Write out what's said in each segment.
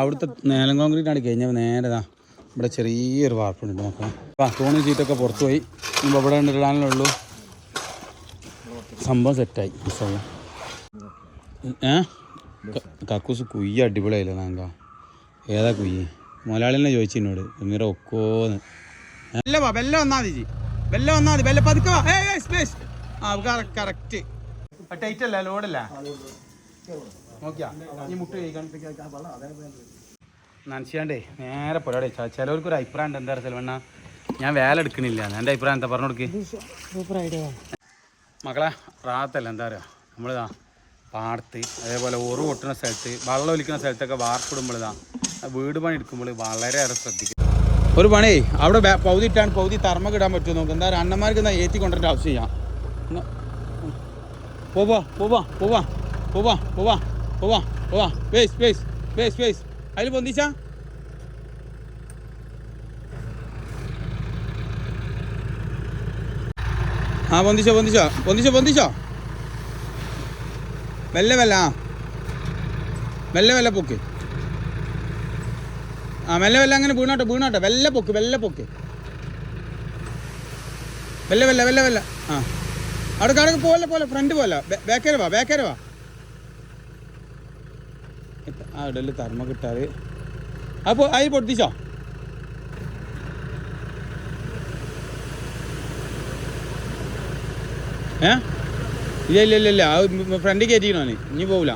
അവിടുത്തെ നേലം കോൺക്രീറ്റ് ആണ് കഴിഞ്ഞാൽ നേരെതാ ഇവിടെ ചെറിയൊരു വാർപ്പുണ്ട് നോക്കാം അപ്പം തോണി ചീറ്റൊക്കെ പുറത്തുപോയി പോയി. ഇനിയിപ്പോൾ ഇവിടെ ഇടാനേ ഉള്ളൂ. സംഭവം സെറ്റായി സംഭവം കക്കൂസ് കുയ്യ അടിപൊളിയായില്ല നാങ്ക? ഏതാ കുയ്യ്? മലയാളിനെ ചോദിച്ചു എന്നോട്. മീറ ഒക്കോന്ന്. ബെല്ല ബെല്ല ബെല്ല കറക്റ്റ് ടൈറ്റ് അല്ല ലോഡല്ല നോക്കിയാ? ഈ മുട്ട് കഴിക്കാൻ നനച്ചാണ്ടേ നേരെ പോരാടെ ചിലവർക്ക് ഒരു അഭിപ്രായം ഉണ്ട് എന്താ ചെലവണ്ണ ഞാൻ വേല എടുക്കണില്ല. എന്റെ അഭിപ്രായം എന്താ? പറഞ്ഞു കൊടുക്ക്. സൂപ്പർ ഐഡിയ മക്കളെ റാത്തല്ല എന്താ പറയുക നമ്മളിതാ പാടത്ത് അതേപോലെ ഉറു പൊട്ടുന്ന സ്ഥലത്ത് വെള്ളം ഒലിക്കുന്ന സ്ഥലത്തൊക്കെ വാർപ്പിടുമ്പോഴിതാ വീട് പണി എടുക്കുമ്പോൾ വളരെയേറെ ശ്രദ്ധിക്കും ഒരു പണി അവിടെ പൗതി ഇട്ടാണ് പൗതി തർമ്മ ഇടാൻ പറ്റുമോ നോക്ക്. എന്താ പറയുക അണ്ണന്മാർക്ക് എന്നാൽ ഏറ്റി കൊണ്ടുവരേണ്ട ആവശ്യം ചെയ്യാം പോവാ പോവാ പോവാ പോവാ പോവാ. പോവാ പോവാ. വേസ് വേസ് വേസ് വേസ് അതിൽ പൊന്തിച്ചാ? ആ പൊന്തിച്ചോ പൊന്തിച്ചോ. പൊന്തിച്ചോ പൊന്തിച്ചോ? മെല്ലെ മെല്ലെ ആ. മെല്ലെ മെല്ലെ പൊക്ക്. ആ മെല്ലെ മെല്ലെ അങ്ങനെ വീണോട്ടെ വീണോട്ടെ. വെല്ല പൊക്ക് വെല്ല പൊക്ക്. വെല്ല വെല്ല വെല്ല വെല്ല ആ. അവിടെ കടക്ക് പോലെ പോലെ. ഫ്രണ്ട് പോലെ. ബാക്കേരെ വാ ബാക്കേരെ വാ. ആ ഇടൽ തർമ്മ കിട്ടാറ്. അപ്പോൾ അതിൽ പൊട്ടിച്ചോ? ഏ? ഇല്ല ഇല്ല ഇല്ല ഇല്ല. അത് ഫ്രണ്ട് കയറ്റിക്കണോ ഇനി പോവില്ല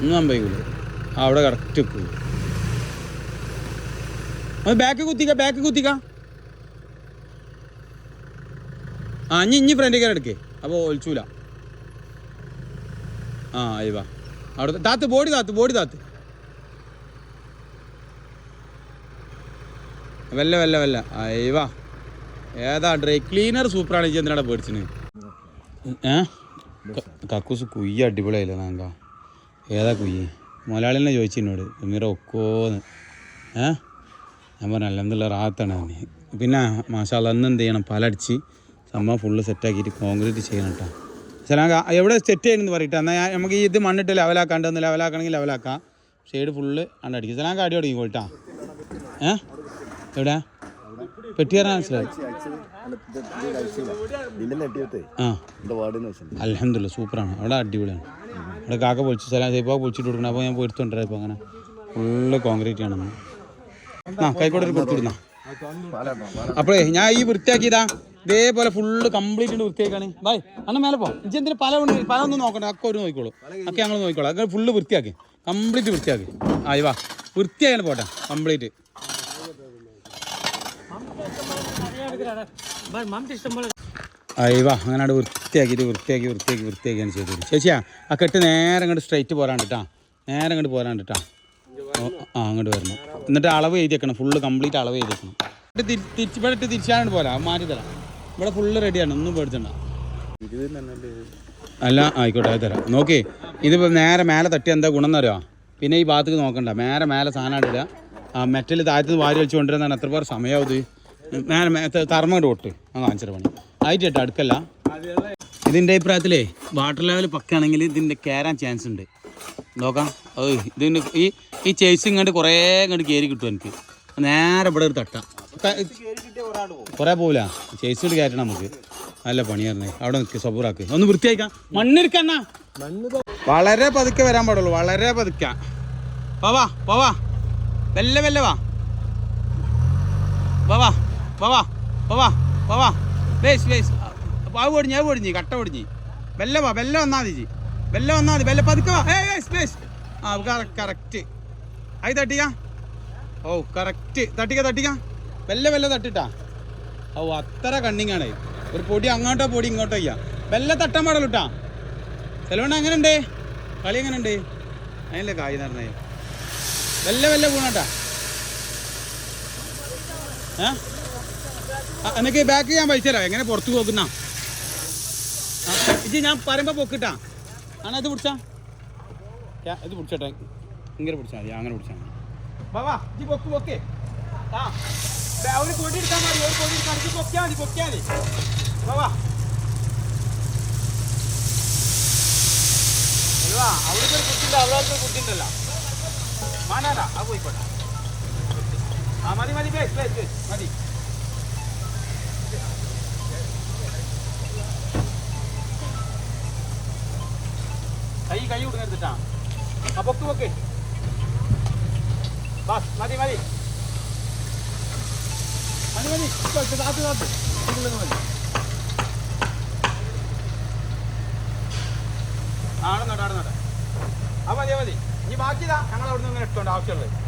ഒന്നും സംഭവിക്കൂല. ആ അവിടെ കറക്റ്റ് പോയി. ബാക്ക് കുത്തിക്ക ബാക്ക് കുത്തിക്ക. ആ ഇനി ഇനി ഫ്രണ്ടിൽ കയറി എടുക്കേ. അപ്പോൾ ഒളിച്ചൂല. ആ അയ്യവാ അവിടെ താത്ത് ബോഡി താത്ത് ബോഡി താത്ത്. വല്ല വല്ല വല്ല. അയവാ ഏതാ ഡ്രൈ ക്ലീനർ സൂപ്പറാണ് ഇജ്ജ് എന്തിനാണ് പേടിച്ചിന്. ഏ? കക്കൂസ് കുയ്യ അടിപൊളിയായില്ല നാങ്ക ഏതാ കുയ്യ്? മലയാളിനെ ചോദിച്ചു എന്നോട്. ഒക്കോന്ന്. ഏ? ഞാൻ പറഞ്ഞു അല്ലെന്നുള്ള റാത്താണ് പിന്നെ മാഷാല്ല അന്ന് എന്ത് ചെയ്യണം? പലടിച്ച് സംഭവം ഫുള്ള് സെറ്റാക്കിയിട്ട് കോൺക്രീറ്റ് ചെയ്യണം കേട്ടോ ചില എവിടെ സെറ്റ് ചെയ്യണമെന്ന് പറയട്ടെ. എന്നാൽ ഞാൻ- നമുക്ക് ഇത് മണ്ണിട്ട് ലെവലാക്കാണ്ട് ഒന്ന് ലെവലാക്കണമെങ്കിൽ ലെവലാക്കാം. ഷെയ്ഡ് ഫുള്ള് ആണ് അടിക്കും. ചില അടി തുടങ്ങി പോയിട്ടാ ഏ? എവിടെ? പെട്ടിയാറാ മനസ്സിലായി? ആ. അലഹമില്ല സൂപ്പറാണ്. അവിടെ അടിപൊളിയാണ്. അവിടെ കാക്ക പൊളിച്ച് സ്ഥലം ഇപ്പോൾ പൊളിച്ചിട്ട് കൊടുക്കണം. അപ്പോൾ ഞാൻ പോയിട്ടുണ്ടായിരുന്നു ഇപ്പോൾ അങ്ങനെ. ഫുള്ള് കോൺക്രീറ്റ് ആണെന്ന് ആ കൈക്കോട്ടൊരു കൊടുത്തു കൊടുത്തിരുന്ന അപ്പോഴേ ഞാൻ ഈ വൃത്തിയാക്കിയതാ. ഇതേപോലെ ഫുള്ള് കംപ്ലീറ്റ് വൃത്തിയാക്കാണ്. ബൈ അണ്ണ മേലെ പോ. ഇജ്ജ് എന്തിന് പല പല ഒന്നും നോക്കണ്ട അക്ക ഒരു നോക്കിക്കോളൂ. അക്ക ഞങ്ങൾ നോക്കിക്കോളാം. അക്ക ഫുള്ള് വൃത്തിയാക്കി. കംപ്ലീറ്റ് വൃത്തിയാക്കി. ആയി വാ വൃത്തിയായാണ് പോട്ടെ കംപ്ലീറ്റ് ആയി അയ്യവാ അങ്ങനെ വൃത്തിയാക്കിയിട്ട് വൃത്തിയാക്കി വൃത്തിയാക്കി വൃത്തിയാക്കിയാണ് ചെയ്തു ചേച്ചിയാ ആ കെട്ട് നേരെ അങ്ങോട്ട് സ്ട്രൈറ്റ് പോരാണ്ട് കേട്ടാ നേരെ അങ്ങോട്ട് പോരാണ്ട് കേട്ടാ ആ അങ്ങോട്ട് വരണം. എന്നിട്ട് അളവ് എഴുതിയേക്കണം ഫുള്ള് കംപ്ലീറ്റ് അളവ് എഴുതിയേക്കണം. തിരിച്ചു തിരി- തിരിച്ച് ഇവിടെ തിരിച്ചാണ്ട് പോരാ മാറ്റി തരാം. ഇവിടെ ഫുള്ള് റെഡിയാണ് ഒന്നും പേടിച്ചണ്ട. അല്ല ആയിക്കോട്ടെ അത് തരാം. നോക്കി ഇതിപ്പോൾ നേരെ മേലെ തട്ടി എന്താ ഗുണം എന്നറിയോ പിന്നെ ഈ ഭാഗത്തേക്ക് നോക്കണ്ട. നേരെ മേലെ സാധനം ഇടുക ആ മെറ്റൽ താഴത്ത് വാരി വെച്ച് കൊണ്ടുവരുന്നതാണ്. എത്ര പേർ സമയമാവും ഇത്? മേലെ മേ തർമ്മ തൊട്ട് ആ പണി. ആയിട്ട് കേട്ടോ അടുക്കല്ല. ഇതിന്റെ അഭിപ്രായത്തിലേ വാട്ടർ ലെവൽ പക്കാണെങ്കിൽ ഇതിന്റെ കയറാൻ ചാൻസ് ഉണ്ട്. നോക്കാം. ഓ ഇതിന് ഈ ഈ ചേസ് ഇങ്ങോട്ട് കുറേ ഇങ്ങോട്ട് കയറി കിട്ടും എനിക്ക്. നേരെ ഇവിടെ ഒരു തട്ട. കുറേ പോവില്ല ചേച്ചി ഇങ്ങോട്ട് കയറ്റണം നമുക്ക്. നല്ല പണിയായിരുന്നേ. അവിടെ നിൽക്ക് സബൂറാക്ക്. ഒന്ന് വൃത്തിയാക്കാം മണ്ണിരിക്കണ്ണ വളരെ പതുക്കെ വരാൻ പാടുള്ളൂ. വളരെ പതുക്കെ. പോവാ പോവാ വെല്ല വെല്ല വാ. വാ വാ വാ വാ വാ വാ വേസ് വേസ് ആ പൊടിഞ്ഞ് ആ പൊടിഞ്ഞ് കട്ട പൊടിഞ്ഞ്. വെല്ല വാ വെല്ല വന്നാ മതി വെല്ല വന്നാ മതി. വെല്ല പതുക്കെ വാ. ഏ വേസ് വേസ് ആ കറക്റ്റ്. ആയി തട്ടിക്ക. ഓ കറക്റ്റ്. തട്ടിക്ക തട്ടിക്ക. വെല്ല വെല്ല തട്ടിട്ടാ. ഓ അത്ര കണ്ണിങ്ങാണ്. ഒരു പൊടി അങ്ങോട്ടോ പൊടി ഇങ്ങോട്ടോ ചെയ്യാം. വെല്ല തട്ടാൻ പാടല്ലോ കേട്ടാ ചെലവണ്ണ അങ്ങനെ ഉണ്ട് കളി എങ്ങനെ ഉണ്ട് അതിനല്ലേ കായ് നിറഞ്ഞേ. വെല്ല വെല്ല പോണട്ടാ ഏ? എനിക്ക് ബാക്ക് ഞാൻ പൈസ തരാം. എങ്ങനെ പുറത്ത് പോക്കുന്ന ഇത് ഞാൻ പറയുമ്പോൾ പൊക്കിട്ടാ. ആണോ ഇത് പിടിച്ചാ? ഇത് പിടിച്ചോട്ടെ. ഇങ്ങനെ പിടിച്ചാ മതി. അങ്ങനെ പിടിച്ചാൽ മതി. ബാബാ ഇത് പൊക്ക് പൊക്കേ. ആ. ഒരു പൊടി എടുത്താൽ മതി ഒരു പൊടി എടുത്താൽ ഇത് പൊക്കിയാൽ മതി പൊക്കിയാൽ മതി. വാ വാ. അവിടുത്തെ ഒരു കുട്ടിണ്ട് അവിടെ കുട്ടിണ്ടല്ലോ മാനാടാ ആ പോയിക്കോട്ടെ. ആ മതി മതി ബേസ് ബേസ് ബേസ് മതി. കൈ കൈ കൊടുക്കരുതിട്ടാ ആ പൊക്ക് പൊക്ക്. ബസ് മതി മതി. മതി മതി കാത്ത് കാത്ത് കാത്ത് ഇതിലൊന്ന് മതി ആണെന്നോട്ട് ആണെന്നോട്ട് ആ മതി മതി ഇനി ബാക്കിതാ ഞങ്ങൾ അവിടെ നിന്ന് ആവശ്യമുള്ളത്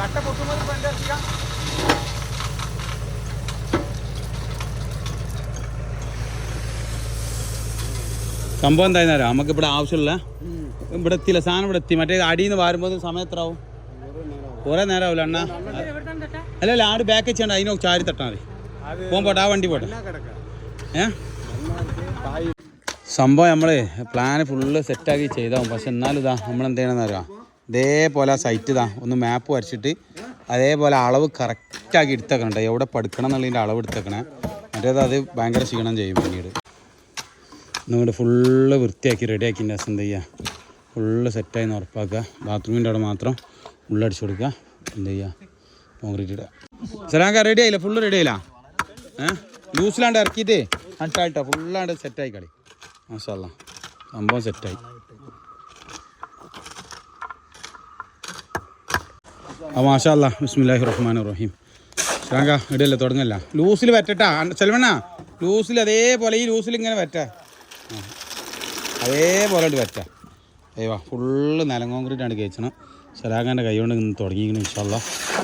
കട്ട പൊട്ടുമ്പോൾ സംഭവം എന്തായിരുന്നാലോ നമുക്ക് ഇവിടെ ആവശ്യമില്ല. ഇവിടെ എത്തിയില്ല. സാധനം ഇവിടെ എത്തി. മറ്റേ അടിയിൽ നിന്ന് വാരുമ്പോൾ സമയം എത്ര ആവും കുറെ നേരം ആവില്ല അണ്ണ. അല്ല അല്ല ആട് ബാക്ക് വെച്ചാണ്ട് അതിനോ ചാരി തട്ടാ മതി. പോകാൻ പോട്ടെ ആ വണ്ടി പോട്ടെ. ഏ? സംഭവം നമ്മൾ പ്ലാൻ ഫുള്ള് സെറ്റാക്കി ചെയ്താവും. പക്ഷെ എന്നാലും ഇതാ നമ്മൾ എന്ത് ചെയ്യണമെന്ന് അറിയാം ഇതേപോലെ ആ സൈറ്റ് ഇതാ ഒന്ന് മാപ്പ് വരച്ചിട്ട് അതേപോലെ അളവ് കറക്റ്റാക്കി എടുത്തേക്കണേ എവിടെ പടുക്കണം എന്നുള്ളതിന്റെ അളവ് എടുത്തേക്കണേ. മറ്റേത് അത് ഭയങ്കര ക്ഷീണം ചെയ്യും പിന്നീട്. നമ്മുടെ ഫുള്ള് വൃത്തിയാക്കി റെഡിയാക്കിന്റെ രസം എന്ത് ചെയ്യുക ഫുള്ള് സെറ്റായി ഉറപ്പാക്കുക. ബാത്റൂമിന്റെ അവിടെ മാത്രം ഉള്ളടിച്ചു കൊടുക്കുക എന്ത് ചെയ്യുക കോൺക്രീറ്റ് ഇടുക സലാങ്ക റെഡി ആയില്ല? ഫുള്ള് റെഡി ആയില്ല? ഏഹ് ലൂസിലാണ്ട് ഇറക്കിയിട്ടേ അട്ടായിട്ടോ ഫുള്ളാണ്ട് സെറ്റായി കളി. മാഷല്ല സംഭവം സെറ്റായി ആ മാഷല്ല ബിസ്മില്ലാഹി റഹ്മാൻ റഹീം. ശ്രാങ്ക ഇടയല്ലേ തുടങ്ങല്ല? ലൂസിൽ വറ്റട്ടാ ചെലവണ്ണ? ലൂസിൽ അതേപോലെ ഈ ലൂസിൽ ഇങ്ങനെ വറ്റ അതേപോലെ വറ്റ അയ്യോ ഫുള്ള് നിലം കോൺക്രീറ്റ് ആണ് കഴിച്ചണം സലാഖാന്റെ കൈ കൊണ്ട് ഇന്ന് തുടങ്ങിയിരിക്കണം ഇൻഷാല്ല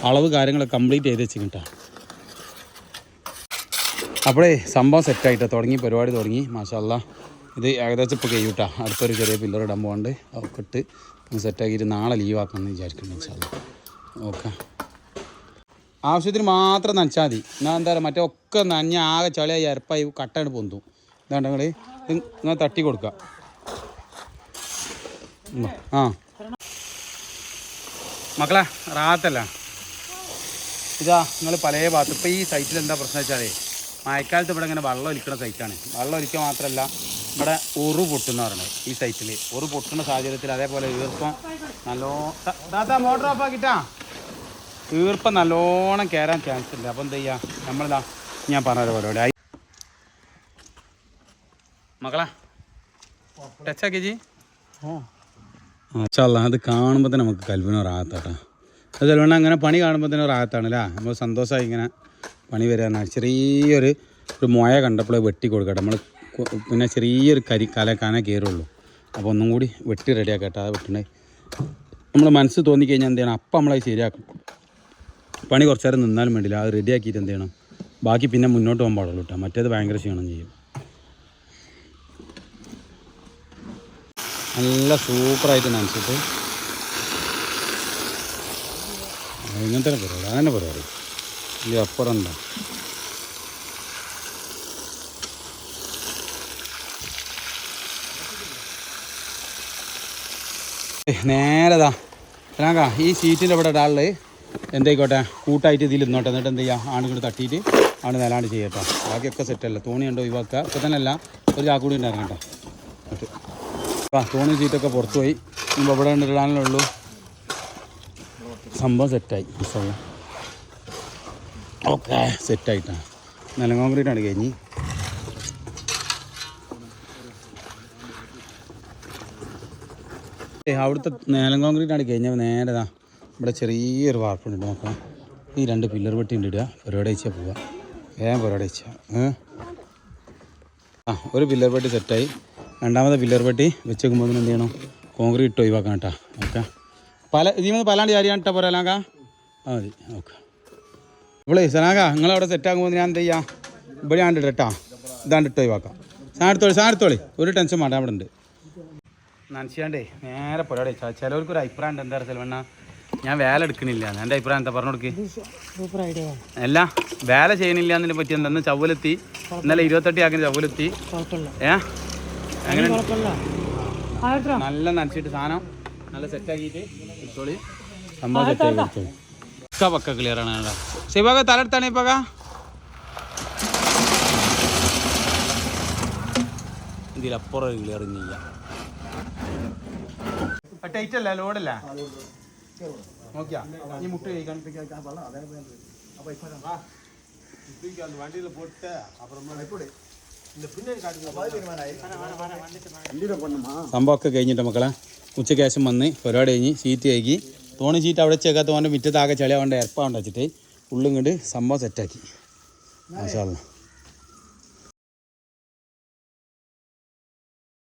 അളവ് കാര്യങ്ങളൊക്കെ കംപ്ലീറ്റ് ചെയ്ത് വെച്ചിട്ടാ അപ്പോഴേ സംഭവം സെറ്റായിട്ട് തുടങ്ങി പരിപാടി തുടങ്ങി. മാഷല്ല ഇത് ഏകദേശം ഇപ്പോൾ കഴിയൂട്ടാ അടുത്തൊരു ചെറിയ പില്ലർ ഇടാൻ പോകാണ്ട് ഒക്കെ ഇട്ട് സെറ്റാക്കിയിട്ട് നാളെ ലീവ് ആക്കാമെന്ന് വിചാരിക്കുന്നു ഇൻഷാല്ല ഓക്കെ ആവശ്യത്തിന് മാത്രം നനച്ചാൽ മതി. എന്നാൽ എന്താ പറയുക മറ്റേ ഒക്കെ നനഞ്ഞ ആകെ ചളിയായി അരപ്പായി കട്ടാണ് പൊന്തു. ഇതാണ്ട് നിങ്ങൾ നിങ്ങൾ തട്ടി കൊടുക്കുക. ആ. മക്കളെ റാത്തല്ല. ഇതാ നിങ്ങൾ പല ഭാഗത്ത് ഇപ്പോൾ ഈ സൈറ്റിൽ എന്താ പ്രശ്നം വെച്ചാലേ മഴക്കാലത്ത് ഇവിടെ ഇങ്ങനെ വെള്ളം ഒലിക്കുന്ന സൈറ്റാണ് വെള്ളം ഒലിക്കുക മാത്രമല്ല ഇവിടെ ഉറു പൊട്ടുന്ന പറയുന്നത് ഈ സൈറ്റിൽ ഉറു പൊട്ടുന്ന സാഹചര്യത്തിൽ അതേപോലെ ഈർപ്പം നല്ലോ താത്ത മോട്ടർ ഓഫ് ആക്കിട്ടാ. ഈർപ്പം നല്ലോണം കയറാൻ ചാൻസ് ഉണ്ട്. അപ്പം എന്താ ചെയ്യുക നമ്മളിതാ ഞാൻ പറഞ്ഞ പരിപാടി മക്കളാ ടച്ചാക്കി ജി? മാഷാല്ല അത് കാണുമ്പോൾ തന്നെ നമുക്ക് കൽവിനോ റാത്താട്ടാ അത് ചിലവണ്ണം അങ്ങനെ പണി കാണുമ്പോൾ തന്നെ റാത്താണ് അല്ലേ നമ്മൾ സന്തോഷമായി ഇങ്ങനെ പണി വരാന്ന് ചെറിയൊരു ഒരു മുഴ കണ്ടപ്പോൾ വെട്ടി കൊടുക്കട്ടെ. നമ്മൾ പിന്നെ ചെറിയൊരു കരി കല കന കയറുള്ളൂ അപ്പോൾ ഒന്നും കൂടി വെട്ടി റെഡിയാക്കട്ടെ അത് വെട്ടണേ. നമ്മൾ മനസ്സ് തോന്നിക്കഴിഞ്ഞാൽ എന്ത് ചെയ്യണം? അപ്പം നമ്മളത് ശരിയാക്കും. പണി കുറച്ചേരം നിന്നാലും വേണ്ടില്ല. അത് റെഡിയാക്കിയിട്ട് എന്ത് ചെയ്യണം? ബാക്കി പിന്നെ മുന്നോട്ട് പോകാൻ പാടുള്ളൂ കേട്ടോ. മറ്റേത് ഭയങ്കര ക്ഷീണം ചെയ്യും. നല്ല സൂപ്പറായിട്ട് നനച്ചിട്ട്. ഇങ്ങനത്തെ പരിപാടി അങ്ങനെ പരിപാടി. ഈ അപ്പുറം എന്താ നേരതാ രാങ്ക ഈ സീറ്റിന്റെ ഇവിടെ ഒരാളിൽ എന്തായിക്കോട്ടെ കൂട്ടായിട്ട് ഇതിൽ ഇന്നോട്ടെ എന്നിട്ട് എന്ത് ചെയ്യുക ആണുങ്ങൾ തട്ടിയിട്ട് ആണ് നിലാണ്ട് ചെയ്യട്ടോ. ബാക്കിയൊക്കെ സെറ്റല്ല തോണി ഉണ്ടോ ഒഴിവാക്കുക. ഇപ്പം തന്നെ അല്ല ഒരു ചാക്കൂടി ഉണ്ടായിരുന്നു ആ തോണി സീറ്റൊക്കെ പുറത്തു പോയി ഇപ്പം ഇവിടെ ഇടാനേ ഉള്ളൂ. സംഭവം സെറ്റായി സംഭവം ഓക്കെ സെറ്റായിട്ടാണ് നല്ല കോൺക്രീറ്റ് ആണ് കഴിഞ്ഞ് അവിടുത്തെ നേലം കോൺക്രീറ്റ് ആണ് കഴിഞ്ഞാൽ നേരെ ദാ ഇവിടെ ചെറിയൊരു വാർപ്പുണ്ട് നോക്കാം ഈ രണ്ട് പില്ലർ വെട്ടി ഉണ്ട് ഇടുക. പരിപാടി അയച്ചാൽ പോവുക ഏ പരിപാടി അയച്ചാൽ ആ ഒരു പില്ലർ വെട്ടി സെറ്റായി രണ്ടാമത്തെ പില്ലർ പെട്ടി വെച്ചേക്കുമ്പോൾ എന്ത് ചെയ്യണം കോൺക്രീറ്റ് ഒഴിവാക്കാം കേട്ടോ ഓക്കെ. പല ഇതിൽ പലാണ്ട് ചാരിയാണ് കേട്ടോ പോരാ ലാങ്ക ആ മതി. ഓക്കെ. ഇവിടെ സനാക നിങ്ങളവിടെ സെറ്റാക്കുമ്പോൾ ഞാൻ എന്ത് ചെയ്യാം? ഇവിടെ ആണ്ട് ഇടട്ടാ ഇതാണ്ട് ഇട്ട് ഒഴിവാക്കാം. സാധനത്തോളി സാധനത്തോളി ഒരു ടെൻഷൻ വേണ്ട അവിടെ ഉണ്ട്. നനച്ചാണ്ടേ നേരെ പോരാടെ. ചിലവർക്ക് ഒരു അഭിപ്രായം ഉണ്ട്. എന്താ ചെലവണ്ണ ഞാൻ വേല എടുക്കണില്ല. എന്റെ അഭിപ്രായം എന്താ? പറഞ്ഞു കൊടുക്ക്. അല്ല വേല ചെയ്യണില്ല എന്നതിനെ പറ്റി എന്താ? ചവലെത്തി ഇന്നലെ ഇരുപത്തെട്ടി ആക്കിന് ചവലെത്തി കുഴപ്പമില്ല. ഏ? അങ്ങനെ നല്ല നനച്ചിട്ട് സാധനം നല്ല സെറ്റാക്കിയിട്ട് ഇട്ടോളി സംഭവം സെറ്റാക്കി ഒക്കെ പക്ക ക്ലിയർ ആണ് കേട്ടോ. ശിവക തലെടുത്താണ് ഇപ്പക? ഇതിലപ്പുറം ക്ലിയർ ഇല്ല ടൈറ്റ് അല്ല? ലോഡല്ല നോക്കിയാ. ഈ മുട്ട കഴിക്കാൻ. സംഭവമൊക്കെ കഴിഞ്ഞിട്ട് മക്കളെ ഉച്ചക്കേശം വന്ന് പരിപാടി കഴിഞ്ഞ് സീറ്റ് കഴുകി തോണി സീറ്റ് അവിടെ ചേക്കാത്ത തോന്റെ മുറ്റത്താകെ അവന്റെ ഇറപ്പാണ്ട് വെച്ചിട്ട് ഉള്ളും കൊണ്ട് സംഭവം സെറ്റാക്കി മാഷാ അല്ലാ